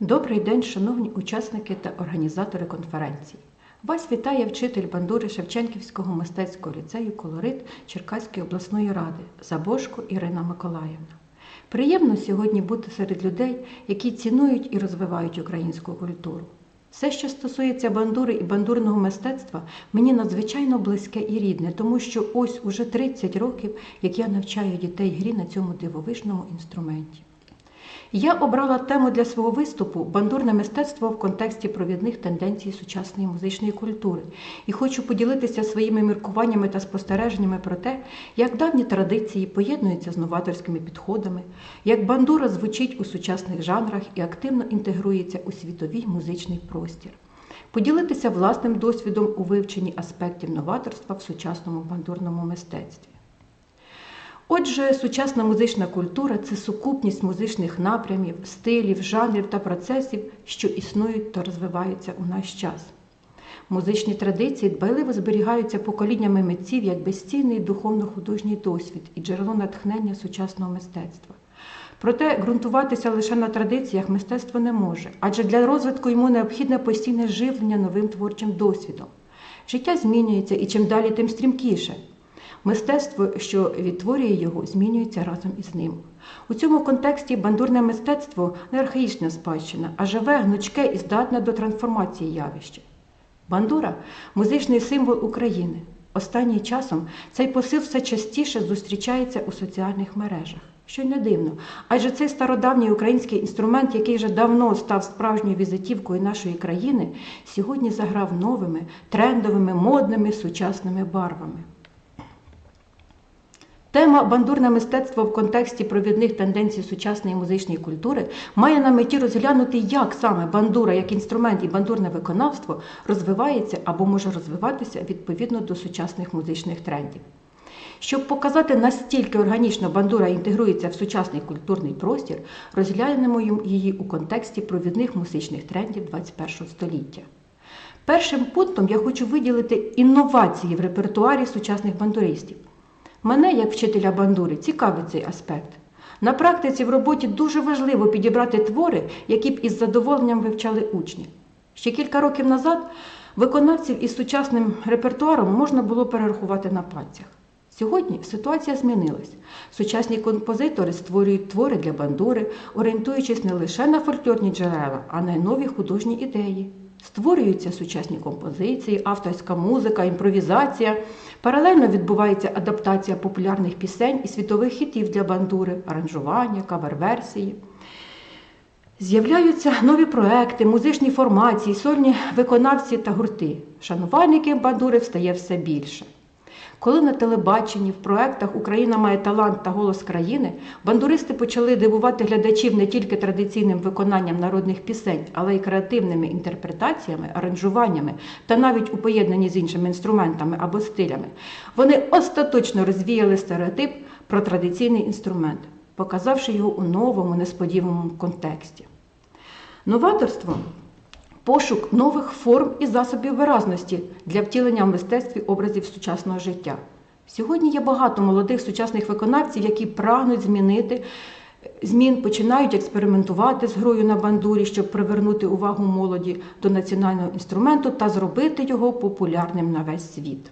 Добрий день, шановні учасники та організатори конференції. Вас вітає вчитель бандури Шевченківського мистецького ліцею Колорит Черкаської обласної ради Забошко Ірина Миколаївна. Приємно сьогодні бути серед людей, які цінують і розвивають українську культуру. Все, що стосується бандури і бандурного мистецтва, мені надзвичайно близьке і рідне, тому що ось уже 30 років, як я навчаю дітей грі на цьому дивовижному інструменті. Я обрала тему для свого виступу бандурне мистецтво в контексті провідних тенденцій сучасної музичної культури і хочу поділитися своїми міркуваннями та спостереженнями про те, як давні традиції поєднуються з новаторськими підходами, як бандура звучить у сучасних жанрах і активно інтегрується у світовий музичний простір. Поділитися власним досвідом у вивченні аспектів новаторства в сучасному бандурному мистецтві. Отже, сучасна музична культура це сукупність музичних напрямів, стилів, жанрів та процесів, що існують та розвиваються у наш час. Музичні традиції дбайливо зберігаються поколіннями митців як безцінний духовно-художній досвід і джерело натхнення сучасного мистецтва. Проте ґрунтуватися лише на традиціях мистецтво не може, адже для розвитку йому необхідне постійне живлення новим творчим досвідом. Життя змінюється і чим далі, тим стрімкіше. Мистецтво, що відтворює його, змінюється разом із ним. У цьому контексті бандурне мистецтво не архаїчна спадщина, а живе, гнучке і здатне до трансформації явища. Бандура музичний символ України. Останнім часом цей посил все частіше зустрічається у соціальних мережах. Що й не дивно, адже цей стародавній український інструмент, який вже давно став справжньою візитівкою нашої країни, сьогодні заграв новими, трендовими, модними, сучасними барвами. Тема бандурне мистецтво в контексті провідних тенденцій сучасної музичної культури має на меті розглянути, як саме бандура як інструмент і бандурне виконавство розвивається або може розвиватися відповідно до сучасних музичних трендів. Щоб показати, настільки органічно бандура інтегрується в сучасний культурний простір, розглянемо її у контексті провідних музичних трендів 21 століття. Першим пунктом я хочу виділити інновації в репертуарі сучасних бандуристів. Мене, як вчителя бандури, цікавить цей аспект. На практиці в роботі дуже важливо підібрати твори, які б із задоволенням вивчали учні. Ще кілька років назад виконавців із сучасним репертуаром можна було перерахувати на пальцях. Сьогодні ситуація змінилась. Сучасні композитори створюють твори для бандури, орієнтуючись не лише на фольклорні джерела, а на нові художні ідеї. Створюються сучасні композиції, авторська музика, імпровізація. Паралельно відбувається адаптація популярних пісень і світових хітів для бандури, аранжування, кавер-версії. З'являються нові проекти, музичні формації, сольні виконавці та гурти. Шанувальників бандури встає все більше. Коли на телебаченні, в проектах Україна має талант та голос країни, бандуристи почали дивувати глядачів не тільки традиційним виконанням народних пісень, але й креативними інтерпретаціями, аранжуваннями та навіть у поєднанні з іншими інструментами або стилями, вони остаточно розвіяли стереотип про традиційний інструмент, показавши його у новому, несподіваному контексті. Новаторство пошук нових форм і засобів виразності для втілення в мистецтві образів сучасного життя. Сьогодні є багато молодих сучасних виконавців, які прагнуть змінити змін, починають експериментувати з грою на бандурі, щоб привернути увагу молоді до національного інструменту та зробити його популярним на весь світ.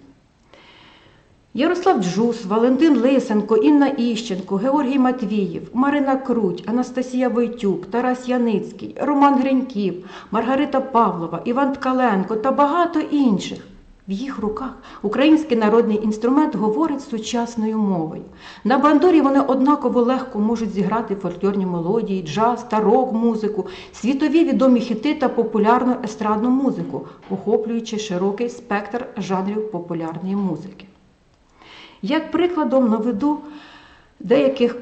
Ярослав Джус, Валентин Лисенко, Інна Іщенко, Георгій Матвіїв, Марина Круть, Анастасія Войтюк, Тарас Яницький, Роман Гриньків, Маргарита Павлова, Іван Ткаленко та багато інших. В їх руках український народний інструмент говорить сучасною мовою. На бандурі вони однаково легко можуть зіграти фольклорні мелодії, джаз та рок-музику, світові відомі хіти та популярну естрадну музику, охоплюючи широкий спектр жанрів популярної музики. Як прикладом наведу деяких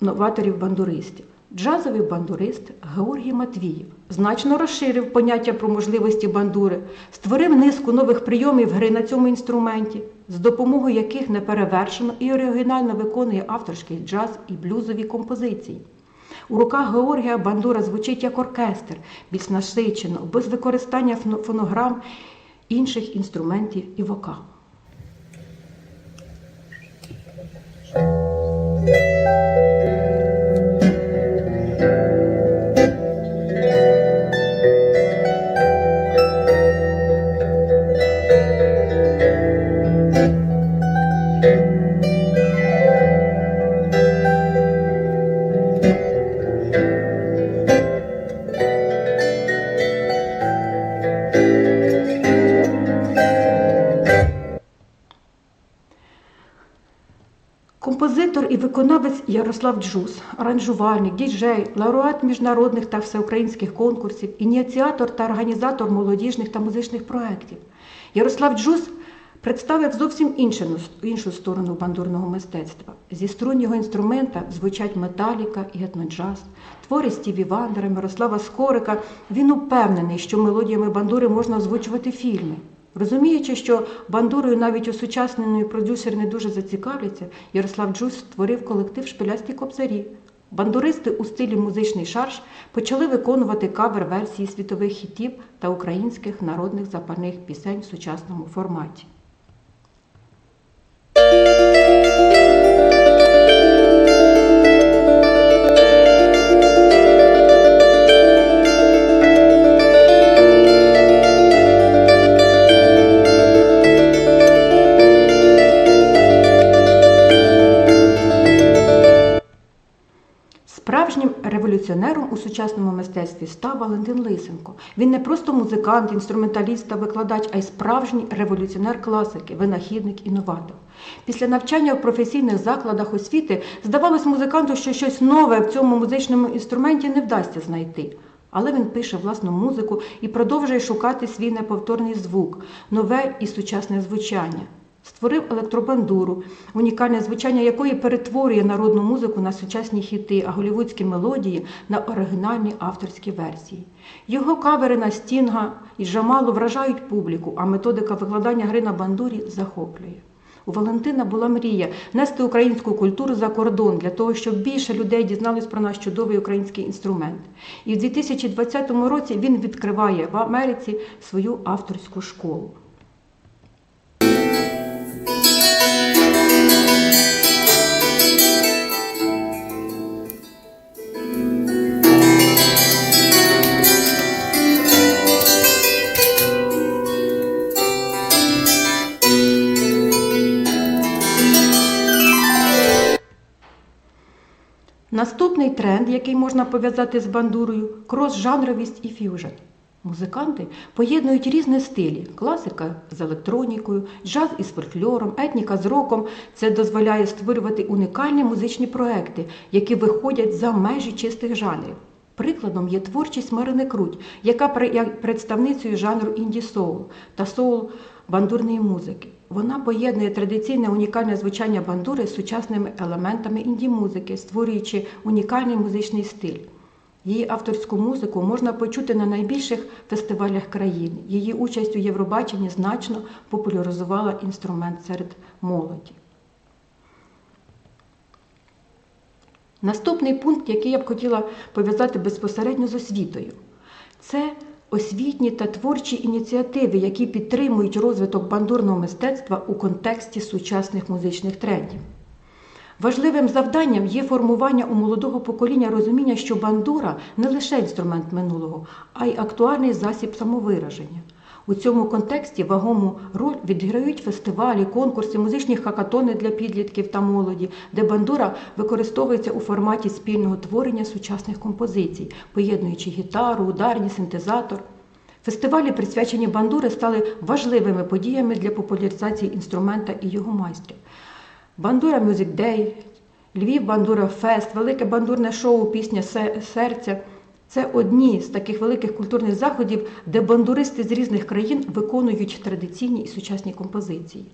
новаторів-бандуристів. Джазовий бандурист Георгій Матвіїв значно розширив поняття про можливості бандури, створив низку нових прийомів гри на цьому інструменті, з допомогою яких неперевершено і оригінально виконує авторський джаз і блюзові композиції. У руках Георгія бандура звучить як оркестр, більш насичено, без використання фонограм, інших інструментів і вокал. thank you Ярослав Джус, аранжувальник, діджей, лауреат міжнародних та всеукраїнських конкурсів, ініціатор та організатор молодіжних та музичних проєктів. Ярослав Джус представив зовсім іншу, іншу сторону бандурного мистецтва. Зі струнного інструмента звучать металіка і етноджаз, твори Стіві Вандера, Мирослава Скорика. Він упевнений, що мелодіями бандури можна озвучувати фільми. Розуміючи, що бандурою навіть осучаснений продюсер не дуже зацікавляться, Ярослав Джус створив колектив Шпилясті кобзарі. Бандуристи у стилі музичний шарж почали виконувати кавер-версії світових хітів та українських народних запальних пісень в сучасному форматі. Революціонером у сучасному мистецтві став Валентин Лисенко. Він не просто музикант, інструменталіст та викладач, а й справжній революціонер класики, винахідник, інноватор. Після навчання в професійних закладах освіти здавалось музиканту, що щось нове в цьому музичному інструменті не вдасться знайти. Але він пише власну музику і продовжує шукати свій неповторний звук, нове і сучасне звучання. Створив електробандуру, унікальне звучання якої перетворює народну музику на сучасні хіти, а голівудські мелодії на оригінальні авторські версії. Його кавери на стінга і жамалу вражають публіку, а методика викладання гри на бандурі захоплює. У Валентина була мрія нести українську культуру за кордон для того, щоб більше людей дізнались про наш чудовий український інструмент. І в 2020 році він відкриває в Америці свою авторську школу. Наступний тренд, який можна пов'язати з бандурою крос-жанровість і ф'южн. Музиканти поєднують різні стилі: класика з електронікою, джаз із фольклором, етніка з роком. Це дозволяє створювати унікальні музичні проекти, які виходять за межі чистих жанрів. Прикладом є творчість Марини Круть, яка представницею жанру інді-соул та соул бандурної музики. Вона поєднує традиційне унікальне звучання бандури з сучасними елементами інді-музики, створюючи унікальний музичний стиль. Її авторську музику можна почути на найбільших фестивалях країни. Її участь у Євробаченні значно популяризувала інструмент серед молоді. Наступний пункт, який я б хотіла пов'язати безпосередньо з освітою, це освітні та творчі ініціативи, які підтримують розвиток бандурного мистецтва у контексті сучасних музичних трендів. Важливим завданням є формування у молодого покоління розуміння, що бандура не лише інструмент минулого, а й актуальний засіб самовираження. У цьому контексті вагому роль відіграють фестивалі, конкурси, музичні хакатони для підлітків та молоді, де бандура використовується у форматі спільного творення сучасних композицій, поєднуючи гітару, ударні, синтезатор. Фестивалі, присвячені бандури, стали важливими подіями для популяризації інструмента і його майстрів. Бандура Music Day, Львів Бандура Фест, велике бандурне шоу Пісня серця. Це одні з таких великих культурних заходів, де бандуристи з різних країн виконують традиційні і сучасні композиції.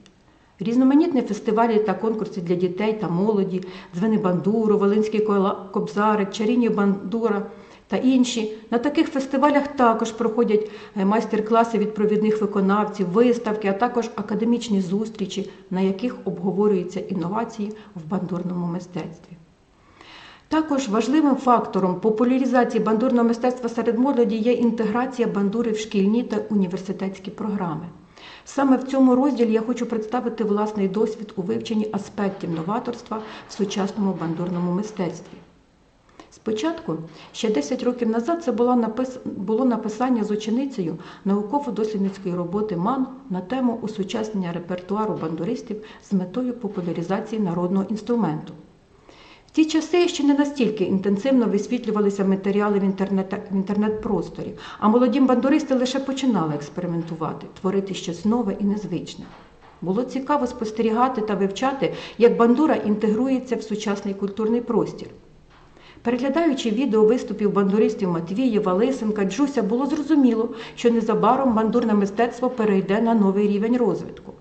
Різноманітні фестивалі та конкурси для дітей та молоді, дзвени бандуру, Волинський кобзарик, чарівні бандура та інші. На таких фестивалях також проходять е, майстер-класи від провідних виконавців, виставки, а також академічні зустрічі, на яких обговорюються інновації в бандурному мистецтві. Також важливим фактором популяризації бандурного мистецтва серед молоді є інтеграція бандури в шкільні та університетські програми. Саме в цьому розділі я хочу представити власний досвід у вивченні аспектів новаторства в сучасному бандурному мистецтві. Спочатку, ще 10 років назад, це було написання з ученицею науково-дослідницької роботи МАН на тему осучаснення репертуару бандуристів з метою популяризації народного інструменту. Ті часи ще не настільки інтенсивно висвітлювалися матеріали в інтернет-просторі, а молоді бандуристи лише починали експериментувати, творити щось нове і незвичне. Було цікаво спостерігати та вивчати, як бандура інтегрується в сучасний культурний простір. Переглядаючи відео виступів бандуристів Матвієва, Лисенка, Джуся, було зрозуміло, що незабаром бандурне мистецтво перейде на новий рівень розвитку.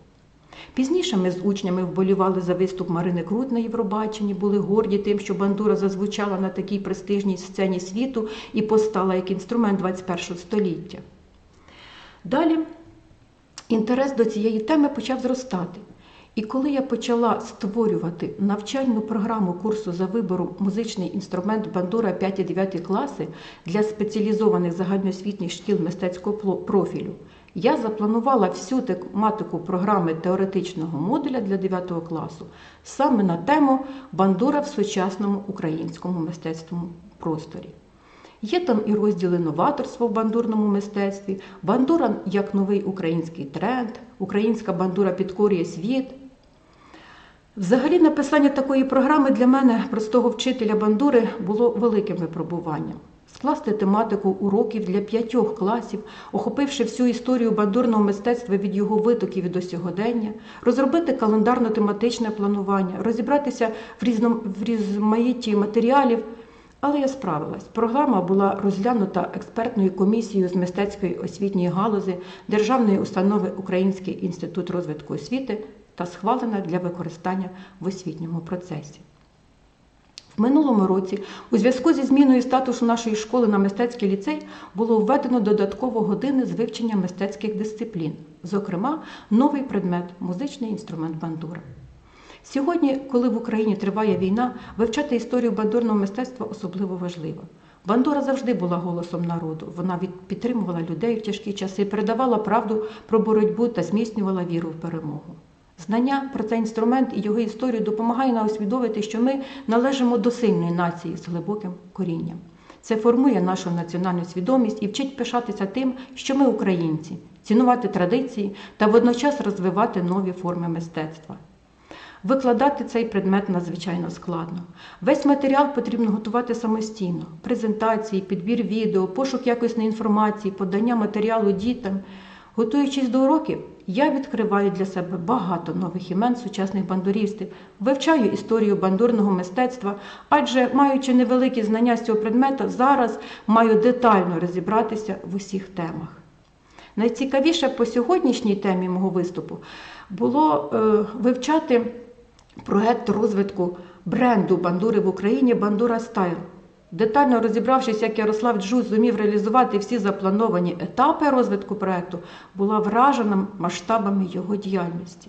Пізніше ми з учнями вболівали за виступ Марини Крут на Євробаченні, були горді тим, що бандура зазвучала на такій престижній сцені світу і постала як інструмент 21 століття. Далі інтерес до цієї теми почав зростати. І коли я почала створювати навчальну програму курсу за вибором музичний інструмент бандура 5-9 класи для спеціалізованих загальноосвітніх шкіл мистецького профілю, я запланувала всю тематику програми теоретичного модуля для 9 класу саме на тему бандура в сучасному українському мистецькому просторі. Є там і розділи новаторство в бандурному мистецтві, бандура як новий український тренд, українська бандура підкорює світ. Взагалі, написання такої програми для мене, простого вчителя бандури, було великим випробуванням. Скласти тематику уроків для п'ятьох класів, охопивши всю історію бандурного мистецтва від його витоків і до сьогодення, розробити календарно-тематичне планування, розібратися в, різном, в різноманітті матеріалів. Але я справилась. Програма була розглянута експертною комісією з мистецької освітньої галузі Державної установи Український інститут розвитку освіти та схвалена для використання в освітньому процесі. В минулому році, у зв'язку зі зміною статусу нашої школи на мистецький ліцей, було введено додатково години з вивчення мистецьких дисциплін, зокрема, новий предмет музичний інструмент бандура. Сьогодні, коли в Україні триває війна, вивчати історію бандурного мистецтва особливо важливо. Бандура завжди була голосом народу. Вона підтримувала людей в тяжкі часи, передавала правду про боротьбу та зміцнювала віру в перемогу. Знання про цей інструмент і його історію допомагає нам усвідомити, що ми належимо до сильної нації з глибоким корінням. Це формує нашу національну свідомість і вчить пишатися тим, що ми українці, цінувати традиції та водночас розвивати нові форми мистецтва. Викладати цей предмет надзвичайно складно. Весь матеріал потрібно готувати самостійно: презентації, підбір відео, пошук якісної інформації, подання матеріалу дітям. Готуючись до уроків, я відкриваю для себе багато нових імен сучасних бандурістів, вивчаю історію бандурного мистецтва, адже, маючи невеликі знання з цього предмета, зараз маю детально розібратися в усіх темах. Найцікавіше по сьогоднішній темі мого виступу було е, вивчати проект розвитку бренду бандури в Україні Бандура Стайл. Детально розібравшись, як Ярослав Джуз зумів реалізувати всі заплановані етапи розвитку проєкту, була вражена масштабами його діяльності.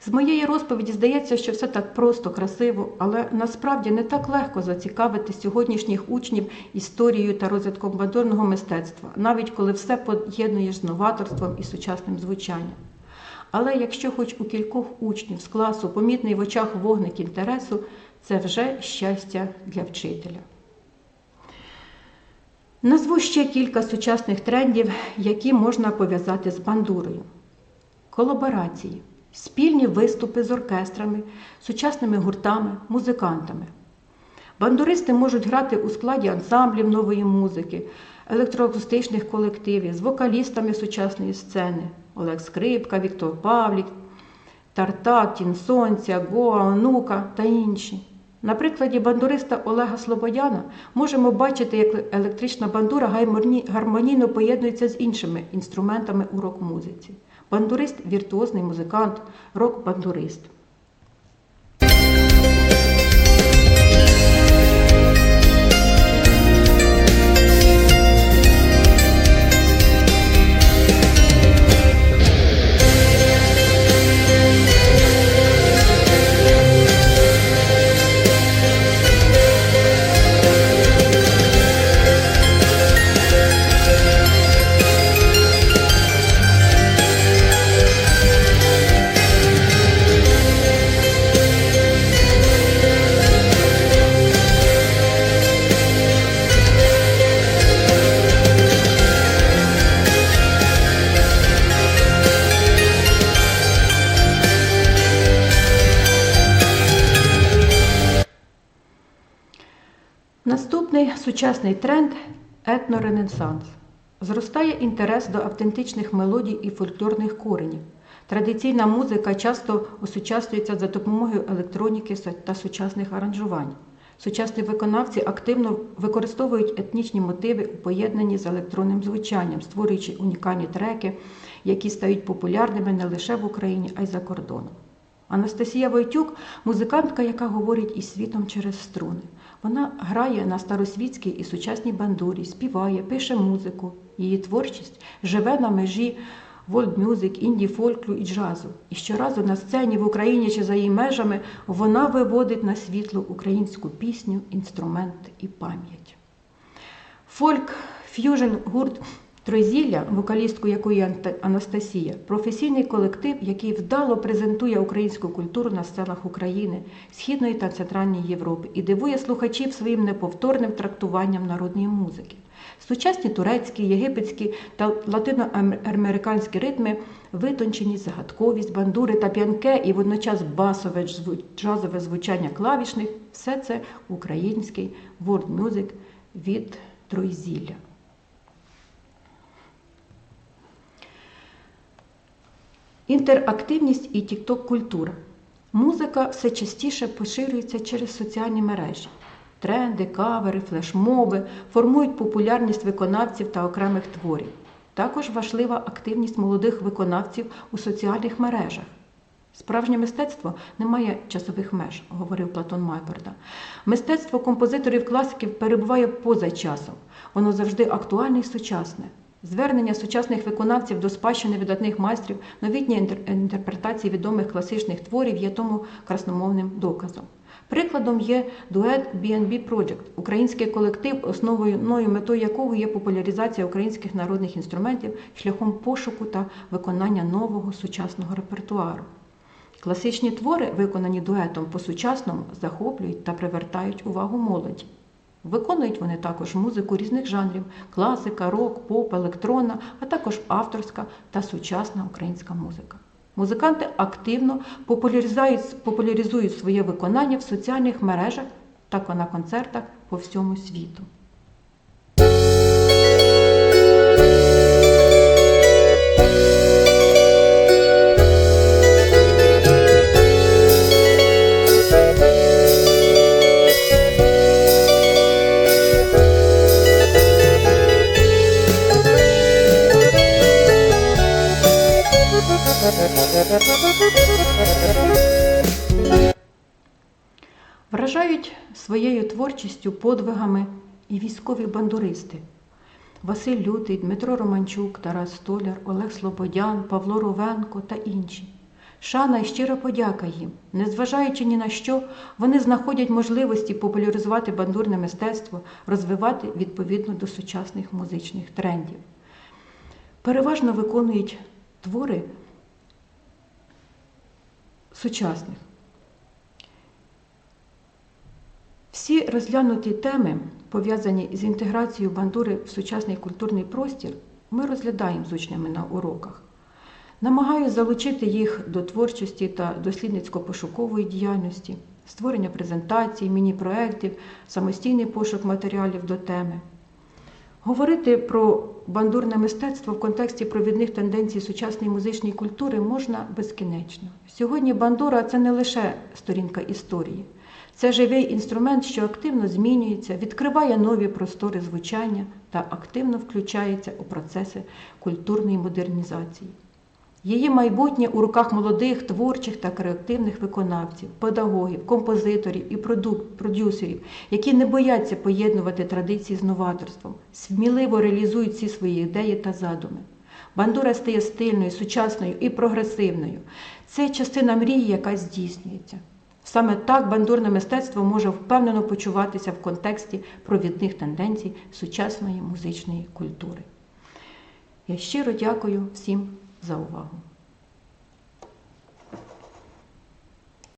З моєї розповіді здається, що все так просто, красиво, але насправді не так легко зацікавити сьогоднішніх учнів історією та розвитком бандурного мистецтва, навіть коли все поєднуєш з новаторством і сучасним звучанням. Але якщо хоч у кількох учнів з класу помітний в очах вогник інтересу, це вже щастя для вчителя. Назву ще кілька сучасних трендів, які можна пов'язати з бандурою. Колаборації, спільні виступи з оркестрами, сучасними гуртами, музикантами. Бандуристи можуть грати у складі ансамблів нової музики, електроакустичних колективів, з вокалістами сучасної сцени Олег Скрипка, Віктор Павлік, Тартак, Тін Сонця, Гоа, Онука та інші. На прикладі бандуриста Олега Слободяна можемо бачити, як електрична бандура гармонійно поєднується з іншими інструментами у рок-музиці. Бандурист віртуозний музикант, рок-бандурист. Сучасний тренд етноренесанс. Зростає інтерес до автентичних мелодій і фольклорних коренів. Традиційна музика часто осучаснюється за допомогою електроніки та сучасних аранжувань. Сучасні виконавці активно використовують етнічні мотиви у поєднанні з електронним звучанням, створюючи унікальні треки, які стають популярними не лише в Україні, а й за кордоном. Анастасія Войтюк музикантка, яка говорить із світом через струни. Вона грає на старосвітській і сучасній бандурі, співає, пише музику. Її творчість живе на межі волд-мюзик, інді-фольклу і джазу. І щоразу на сцені в Україні чи за її межами вона виводить на світло українську пісню, інструмент і пам'ять. Фольк ф'южн гурт Тройзілля, вокалісткою якої Анастасія, професійний колектив, який вдало презентує українську культуру на сценах України, Східної та Центральної Європи і дивує слухачів своїм неповторним трактуванням народної музики. Сучасні турецькі, єгипетські та латиноамериканські ритми, витонченість, загадковість, бандури та п'янке і водночас басове джазове звучання клавішних все це український music від Тройзілля. Інтерактивність і тікток-культура. Музика все частіше поширюється через соціальні мережі. Тренди, кавери, флешмоби формують популярність виконавців та окремих творів. Також важлива активність молодих виконавців у соціальних мережах. Справжнє мистецтво не має часових меж, говорив Платон Майборда. Мистецтво композиторів класиків перебуває поза часом. Воно завжди актуальне і сучасне. Звернення сучасних виконавців до спадщини видатних майстрів, новітні інтерпретації відомих класичних творів є тому красномовним доказом. Прикладом є дует B&B Project, український колектив, основною метою якого є популяризація українських народних інструментів шляхом пошуку та виконання нового сучасного репертуару. Класичні твори, виконані дуетом по-сучасному, захоплюють та привертають увагу молоді. Виконують вони також музику різних жанрів: класика, рок, поп, електронна, а також авторська та сучасна українська музика. Музиканти активно популяризують, своє виконання в соціальних мережах та на концертах по всьому світу. Вражають своєю творчістю, подвигами і військові бандуристи. Василь Лютий, Дмитро Романчук, Тарас Столяр, Олег Слободян, Павло Ровенко та інші. Шана і щира подяка їм. Незважаючи ні на що, вони знаходять можливості популяризувати бандурне мистецтво, розвивати відповідно до сучасних музичних трендів. Переважно виконують твори сучасних. Всі розглянуті теми, пов'язані з інтеграцією бандури в сучасний культурний простір, ми розглядаємо з учнями на уроках. Намагаюся залучити їх до творчості та дослідницько-пошукової діяльності, створення презентацій, міні-проєктів, самостійний пошук матеріалів до теми. Говорити про бандурне мистецтво в контексті провідних тенденцій сучасної музичної культури можна безкінечно. Сьогодні бандура це не лише сторінка історії, це живий інструмент, що активно змінюється, відкриває нові простори звучання та активно включається у процеси культурної модернізації. Її майбутнє у руках молодих, творчих та креативних виконавців, педагогів, композиторів і продюсерів, які не бояться поєднувати традиції з новаторством, сміливо реалізують всі свої ідеї та задуми. Бандура стає стильною, сучасною і прогресивною. Це частина мрії, яка здійснюється. Саме так бандурне мистецтво може впевнено почуватися в контексті провідних тенденцій сучасної музичної культури. Я щиро дякую всім за увагу.